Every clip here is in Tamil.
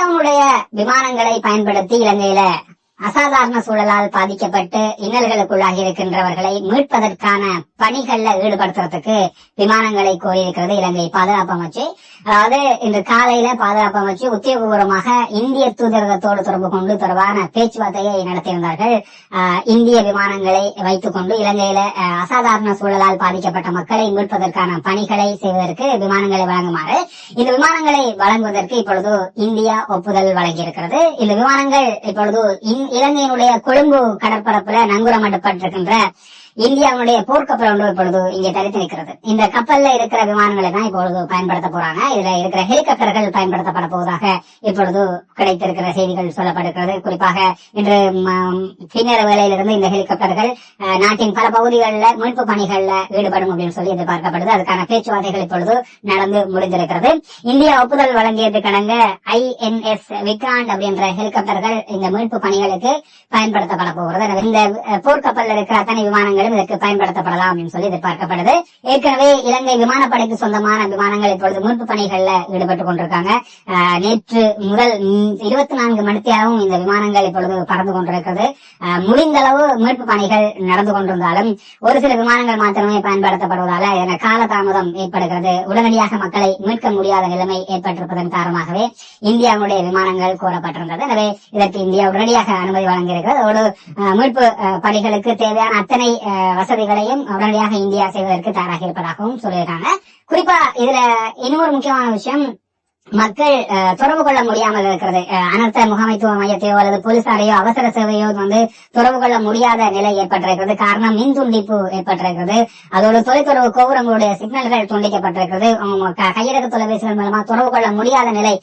இந்தியாவுடைய விமானங்களை பயன்படுத்தி இலங்கையில அசாதாரண சூழலால் பாதிக்கப்பட்டு இன்னல்களுக்குள்ளாகி இருக்கின்றவர்களை மீட்பதற்கான பணிகள்ல ஈடுபடுத்துறதுக்கு விமானங்களை கோரியிருக்கிறது இலங்கை பாதுகாப்பு அமைச்சு. அதாவது இன்று காலையில பாதுகாப்பு அமைச்சு உத்தியோகபூர்வமாக இந்திய தூதரகத்தோடு தொடர்பு கொண்டு தொடர்பான பேச்சுவார்த்தையை நடத்தியிருந்தார்கள். இந்திய விமானங்களை வைத்துக் கொண்டு இலங்கையில அசாதாரண சூழலால் பாதிக்கப்பட்ட மக்களை மீட்பதற்கான பணிகளை செய்வதற்கு விமானங்களை வழங்குமாறு. இந்த விமானங்களை வழங்குவதற்கு இப்பொழுது இந்தியா ஒப்புதல் வழங்கியிருக்கிறது. இந்த விமானங்கள் இப்பொழுது இலங்கையினுடைய கொழும்பு கடற்பரப்புல நங்குரமிடப்பட்டிருக்கின்ற இந்தியாவுடைய போர்க்கப்பல் ஒன்று இப்பொழுது இங்கே தரித்து நிற்கிறது. இந்த கப்பல்ல இருக்கிற விமானங்களை தான் இப்பொழுது பயன்படுத்த போறாங்க. இதுல இருக்கிற ஹெலிகாப்டர்கள் பயன்படுத்தப்பட போவதாக இப்பொழுது கிடைத்திருக்கிற செய்திகள் சொல்லப்படுகிறது. குறிப்பாக இன்று ம- பின்னர வேளையிலிருந்து இந்த ஹெலிகாப்டர்கள் நாட்டின் பல பகுதிகளில் மீட்பு பணிகள்ல ஈடுபடும் அப்படின்னு சொல்லி எதிர்பார்க்கப்படுது. அதுக்கான பேச்சுவார்த்தைகள் இப்பொழுது நடந்து முடிந்திருக்கிறது. இந்தியா ஒப்புதல் வழங்கியது கடங்க ஐஎன்எஸ் விக்ராண்ட் அப்படின்ற ஹெலிகாப்டர்கள் இந்த மீட்பு பணிகளுக்கு பயன்படுத்தப்பட போகிறது. இந்த போர்க்கப்பல் இருக்கிற அத்தனை விமானங்களும் இதற்கு பயன்படுத்தப்படலாம் அப்படின்னு சொல்லி எதிர்பார்க்கப்படுது. ஏற்கனவே இலங்கை விமானப்படைக்கு சொந்தமான விமானங்கள் இப்பொழுது மீட்பு பணிகள்ல ஈடுபட்டுக் கொண்டிருக்காங்க. நேற்று முதல் இருபத்தி நான்கு மணித்தியாகவும் இந்த விமானங்கள் இப்பொழுது பறந்து கொண்டிருக்கிறது. அஹ், முடிந்த அளவு மீட்பு பணிகள் நடந்து கொண்டிருந்தாலும் ஒரு சில விமானங்கள் மாத்திரமே பயன்படுத்தப்படுவதால இதன காலதாமதம் ஏற்படுகிறது. உடனடியாக மக்களை மீட்க முடியாத நிலைமை ஏற்பட்டிருப்பதன் காரணமாகவே இந்தியாவுடைய விமானங்கள் கோரப்பட்டிருந்தது. எனவே இதற்கு இந்தியா உடனடியாக அனுமதி வழங்கியிருக்கிறது. அதோடு மீட்பு பணிகளுக்கு தேவையான அத்தனை வசதிகளையும் உடனடியாக இந்தியா செய்வதற்கு தயாராக இருப்பதாகவும் சொல்லியிருக்காங்க. குறிப்பா இதுல இன்னொரு முக்கியமான விஷயம் மக்கள் தொடர்பு கொள்ள முடியாமல் இருக்கிறது. அனர்த்த முகாமைத்துவ மையத்தையோ அல்லது போலீசாரையோ அவசர சேவையோ வந்து தொடர்பு கொள்ள முடியாத நிலை ஏற்பட்டிருக்கிறது. காரணம் மின் துண்டிப்பு ஏற்பட்டிருக்கிறது. அதோடு தொலைத்தொடர்பு கோபுரங்களுடைய சிக்னல்கள் துண்டிக்கப்பட்டிருக்கிறது. கையடக்க தொலைபேசிகள் மூலமா தொடர்பு கொள்ள முடியாத நிலை.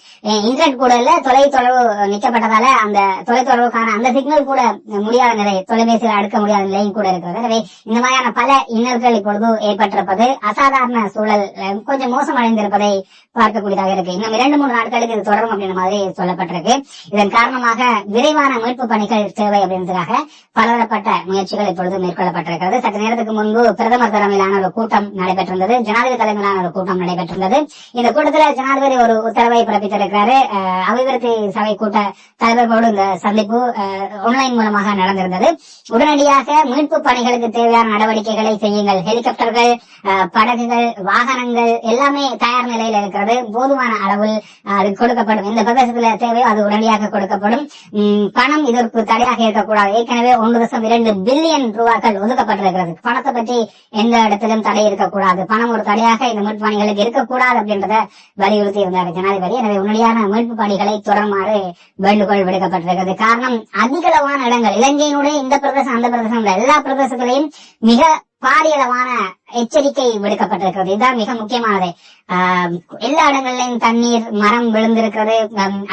இன்டர்நெட் கூட இல்ல தொலைத்தொடர்பு நிக்கப்பட்டதால அந்த தொலைத்தொடர்புக்கான அந்த சிக்னல் கூட முடியாத நிலை தொலைபேசியில் அடுக்க முடியாத நிலையும் கூட இருக்கிறது. எனவே இந்த மாதிரியான பல இன்னல்கள் இப்பொழுது ஏற்பட்டிருப்பது அசாதாரண சூழல் கொஞ்சம் மோசமடைந்திருப்பதை பார்க்கக்கூடியதாக இருக்கு. இன்னும் இரண்டு மூணு நாட்களுக்கு இது தொடரும் அப்படின்ற மாதிரி சொல்லப்பட்டிருக்கு. இதன் காரணமாக விரைவான மீட்பு பணிகள் தேவை அப்படின்றதுக்காக பலதரப்பட்ட முயற்சிகள் இப்பொழுது மேற்கொள்ளப்பட்டிருக்கிறது. சற்று நேரத்துக்கு முன்பு பிரதமர் தலைமையிலான ஒரு கூட்டம் நடைபெற்றிருந்தது. ஜனாதிபதி தலைமையிலான ஒரு கூட்டம் நடைபெற்றிருந்தது. இந்த கூட்டத்தில் ஜனாதிபதி ஒரு உத்தரவை பிறப்பித்திருக்கிறாரு. அபிவிருத்தி சபை கூட்ட தலைவர்களோடு இந்த சந்திப்பு ஆன்லைன் மூலமாக நடந்திருந்தது. உடனடியாக மீட்பு பணிகளுக்கு தேவையான நடவடிக்கைகளை செய்யுங்கள். ஹெலிகாப்டர்கள் படகுகள் வாகனங்கள் எல்லாமே தயார் நிலையில் இருக்கிறது. போதுமான அளவு அஹ், அது கொடுக்கப்படும். இந்த பிரதேசத்துல தேவையோ அது உடனடியாக கொடுக்கப்படும். பணம் இதற்கு தடையாக இருக்கக்கூடாது. ஏற்கனவே ஒன்று தசம் இரண்டு பில்லியன் ரூபாய்கள் ஒதுக்கப்பட்டிருக்கிறது. பணத்தை பற்றி எந்த இடத்திலும் தடை இருக்கக்கூடாது. பணம் ஒரு தடையாக இந்த மீட்பு பணிகளுக்கு இருக்கக்கூடாது அப்படின்றத வலியுறுத்தி இருந்தார் ஜனாதிபதி. எனவே உடனடியான மீட்பு பணிகளை தொடருமாறு வேண்டுகோள் விடுக்கப்பட்டிருக்கிறது. காரணம் அதிகளவான இடங்கள் இலங்கையினுடைய இந்த பிரதேசம் அந்த பிரதேசம் எல்லா பிரதேசங்களையும் மிக பாரியளவான எச்சரிக்கை விடுக்கப்பட்டிருக்கிறது. இதுதான் மிக முக்கியமானது. எல்லா இடங்களிலும் தண்ணீர் மரம் விழுந்திருக்கிறது.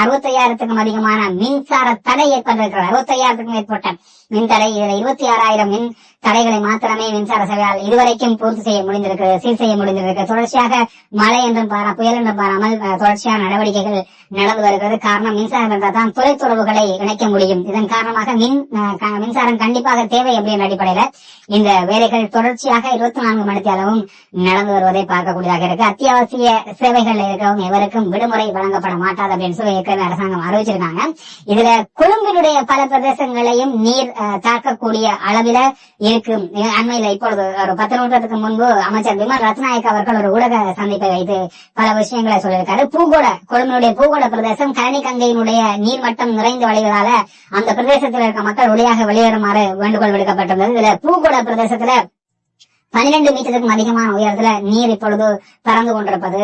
அறுபத்தி ஐயாயிரத்துக்கும் அதிகமான மின்சார தடை ஏற்பட்டிருக்கிறது. அறுபத்தி ஐயாயிரத்துக்கும் மேற்பட்ட மின் தடை. இதுல இருபத்தி ஆறாயிரம் மின் தடைகளை மாத்திரமே மின்சார சேவையால் இதுவரைக்கும் பூர்த்தி செய்ய முடிந்திருக்கிறது சீர் செய்ய முடிந்திருக்கு தொடர்ச்சியாக மழை என்றும் பாரா புயல் என்றும் பாராமல் தொடர்ச்சியான நடவடிக்கைகள் நடந்து வருகிறது. காரணம் மின்சாரம் என்றால் தான் தொலைத்தொடர்புகளை இணைக்க முடியும். இதன் காரணமாக மின் மின்சாரம் கண்டிப்பாக தேவை அப்படின்ற அடிப்படையில இந்த வேலைகள் தொடர்ச்சியாக இருபத்தி நான்கு மணி அளவும் நடந்து வருவதை பார்க்கக்கூடியதாக இருக்கு. அத்தியாவசிய சேவைகள் இருக்கவங்க எவருக்கும் விடுமுறை வழங்கப்பட மாட்டாது அப்படின்னு சொல்லி ஏற்கனவே அரசாங்கம் அறிவிச்சிருக்காங்க. இதுல கொழும்பினுடைய பல பிரதேசங்களையும் நீர் தாக்கக்கூடிய அளவில இருக்கும். அண்மையில இப்பொழுது ஒரு பத்து நிமிடத்துக்கு முன்பு அமைச்சர் விமல் ரத்நாயக் அவர்கள் ஒரு ஊடக சந்திப்பை வைத்து பல விஷயங்களை சொல்லியிருக்காரு. பூகோள கொழும்பினுடைய பூகோள பிரதேசம் கழனி கங்கையினுடைய நீர்மட்டம் நிறைந்து வழிவதால அந்த பிரதேசத்தில் இருக்க மக்கள் ஒளியாக வெளியேறுமாறு வேண்டுகோள் விடுக்கப்பட்டிருந்தது. இதுல பூகோள பிரதேசத்துல பனிரெண்டு மீட்டருக்கும் அதிகமான உயரத்துல நீர் இப்பொழுது பறந்து கொண்டிருப்பது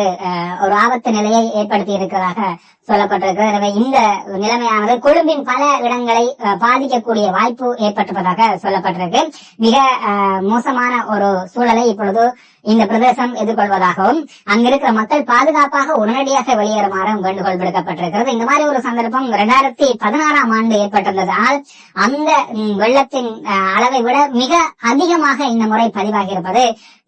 ஒரு ஆபத்து நிலையை ஏற்படுத்தி இருக்கிறதாக சொல்லப்பட்டிருக்கிறது எனவே இந்த நிலைமையானது கொழும்பின் பல இடங்களை பாதிக்கக்கூடிய வாய்ப்பு ஏற்பட்டிருப்பதாக சொல்லப்பட்டிருக்கு. மிக அஹ், மோசமான ஒரு சூழலை இப்பொழுது இந்த பிரதேசம் எதிர்கொள்வதாகவும் அங்கிருக்கிற மக்கள் பாதுகாப்பாக உடனடியாக வெளியேறுமாறும் வேண்டுகோள் விடுக்கப்பட்டிருக்கிறது. இந்த மாதிரி ஒரு சந்தர்ப்பம் இரண்டாயிரத்தி பதினாறாம் ஆண்டு ஏற்பட்டிருந்ததால் அந்த வெள்ளத்தின் அளவை விட மிக அதிகமாக இந்த முறை பதிவாகி இருப்பது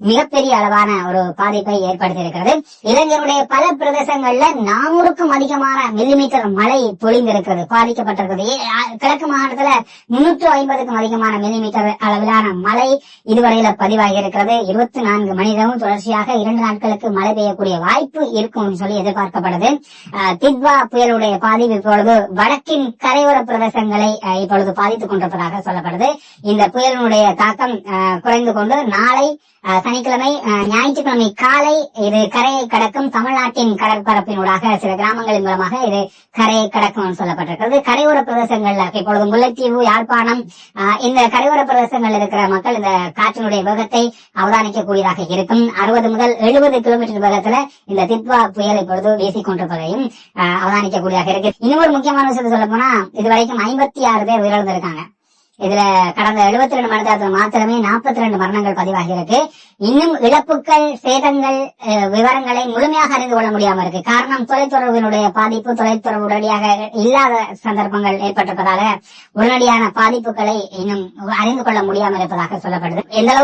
மிகப்பெரிய அளவான ஒரு பாதிப்பை ஏற்படுத்தியிருக்கிறது. இளைஞருடைய பல பிரதேசங்கள்ல நானூறுக்கும் அதிகமான மில்லிமீட்டர் மழை பொழிந்திருக்கிறது பாதிக்கப்பட்டிருக்கிறது. கிழக்கு மாகாணத்துல முன்னூற்று ஐம்பதுக்கும் அதிகமான மில்லிமீட்டர் அளவிலான மழை இதுவரையில பதிவாகி இருக்கிறது இருபத்தி நான்கு மனிதமும் தொடர்ச்சியாக இரண்டு நாட்களுக்கு மழை பெய்யக்கூடிய வாய்ப்பு இருக்கும் சொல்லி எதிர்பார்க்கப்படுது. அஹ், தித்வா புயலுடைய பாதிப்பு இப்பொழுது வடக்கின் கரையோர பிரதேசங்களை இப்பொழுது பாதித்துக் கொண்டிருப்பதாக சொல்லப்படுது. இந்த புயலினுடைய தாக்கம் குறைந்து கொண்டு நாளை சனிக்கிழமை ஞாயிற்றுக்கிழமை காலை இது கரையை கடக்கும் தமிழ்நாட்டின் கடற்பரப்பினூடாக சில கிராமங்களின் மூலமாக இது கரையை கடக்கும் சொல்லப்பட்டிருக்கிறது. கரையோர பிரதேசங்கள்ல இப்பொழுது முல்லைத்தீவு யாழ்ப்பாணம் இந்த கரையோர பிரதேசங்கள் இருக்கிற மக்கள் இந்த காற்றினுடைய வேகத்தை அவதானிக்கக்கூடியதாக இருக்கும். அறுபது முதல் எழுபது கிலோமீட்டர் வேகத்துல இந்த தித்வா புயல் இப்பொழுது வீசிக்கொண்டிருப்பதையும் அவதானிக்கக்கூடியதாக இருக்கு. இன்னொரு முக்கியமான விஷயத்தை சொல்ல போனா இதுவரைக்கும் ஐம்பத்தி ஆறு பேர் உயிரிழந்திருக்காங்க. இதுல கடந்த 72 ரெண்டு மணி நேரத்தில் மாத்திரமே 42 ரெண்டு மரணங்கள் பதிவாகியிருக்கு இன்னும் இழப்புகள் சேதங்கள் விவரங்களை முழுமையாக அறிந்து கொள்ள முடியாம இருக்கு. காரணம் தொலைத்தொடர்பினுடைய பாதிப்பு தொலைத்தொடர்பு உடனடியாக இல்லாத சந்தர்ப்பங்கள் ஏற்பட்டிருப்பதாக உடனடியான பாதிப்புகளை இன்னும் அறிந்து கொள்ள முடியாமல் இருப்பதாக சொல்லப்படுது. எந்த